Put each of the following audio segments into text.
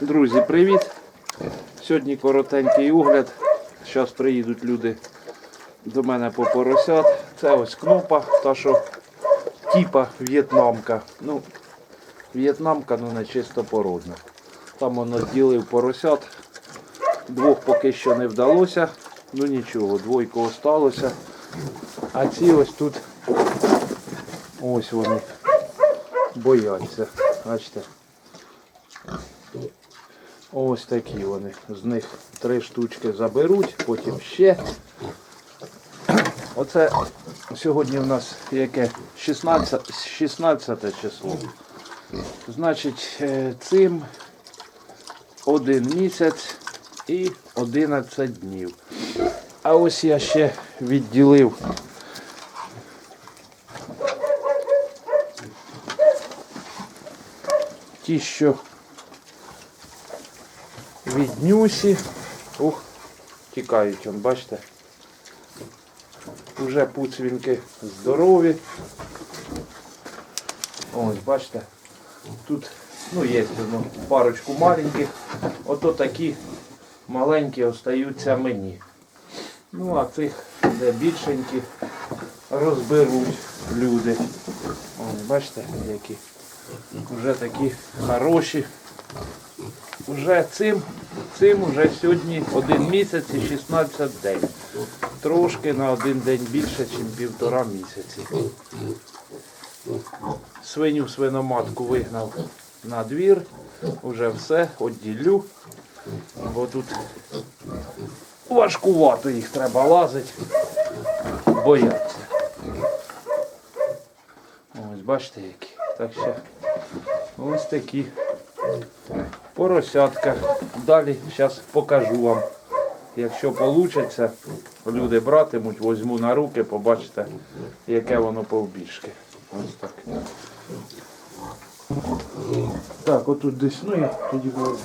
Друзі, привіт! Сьогодні коротенький огляд. Зараз приїдуть люди до мене по поросят. Це ось кнопа, та що типа в'єтнамка. Ну, в'єтнамка, ну не чисто породна. Там воно ділив поросят. Двох поки що не вдалося. Ну нічого, двойко осталося. А ці ось тут ось вони бояться. Бачите? Ось такі вони. З них три штучки заберуть, потім ще. Оце сьогодні в нас яке 16, 16 число. Значить, е, цим один місяць і 11 днів. А ось я ще відділив ті, що від нюсі. Ух, тікають, он, бачите. Уже пуцвінки здорові. Ось, бачите. Тут, ну, є ну, парочку маленьких. Ото такі маленькі остаються мені. Ну, а цих, де більшенькі, розберуть люди. Ось, бачите, які. Вже такі хороші. Уже цим, цим уже сьогодні один місяць і 16 день. Трошки на один день більше, ніж півтора місяці. Свиню свиноматку вигнав на двір. Уже все, відділю. Бо тут важкувато їх треба лазити. Бояться. Ось бачите які. Так що ось такі поросятка. Далі зараз покажу вам. Якщо вийде, люди братимуть, возьму на руки, побачите, яке воно повбіжки. Ось так. Так, отут десь, ну я тоді говорю.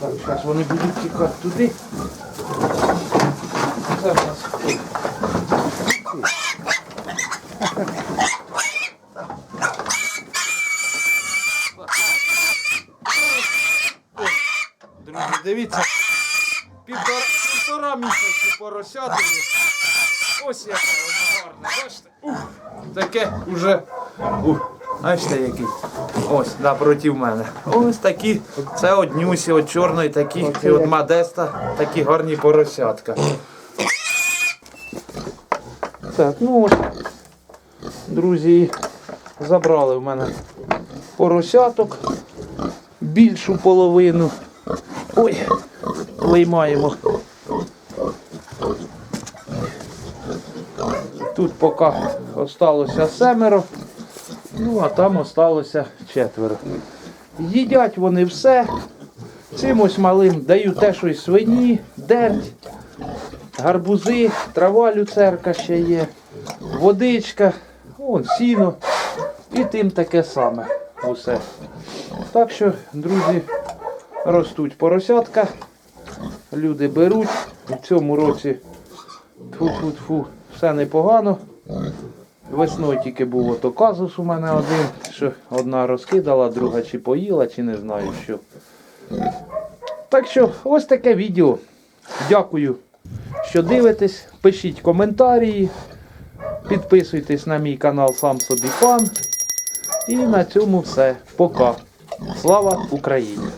Так, зараз вони будуть тікати туди. Це Друзі, дивіться. Півтора, півтора місяці поросятині. Ось яке воно гарне, бачите? Ух, таке уже. Ух, бачите який. Ось, напроти мене. Ось такі. Це от нюсі, от чорної такі, і от модеста, такі гарні поросятка. Так, ну ось. Друзі, забрали в мене поросяток. Більшу половину. Ой, виймаємо. Тут поки осталося семеро, ну а там осталося четверо. Їдять вони все. Цим ось малим даю те, що й свині, дерть, гарбузи, трава люцерка ще є, водичка, вон сіно. І тим таке саме. Усе. Так що, друзі, ростуть поросятка, люди беруть. В цьому році тфу-тфу-тфу, все непогано. Весною тільки був ото казус у мене один, що одна розкидала, друга чи поїла, чи не знаю що. Так що ось таке відео. Дякую, що дивитесь. Пишіть коментарі, підписуйтесь на мій канал Сам собі пан. І на цьому все. Пока. Слава Україні!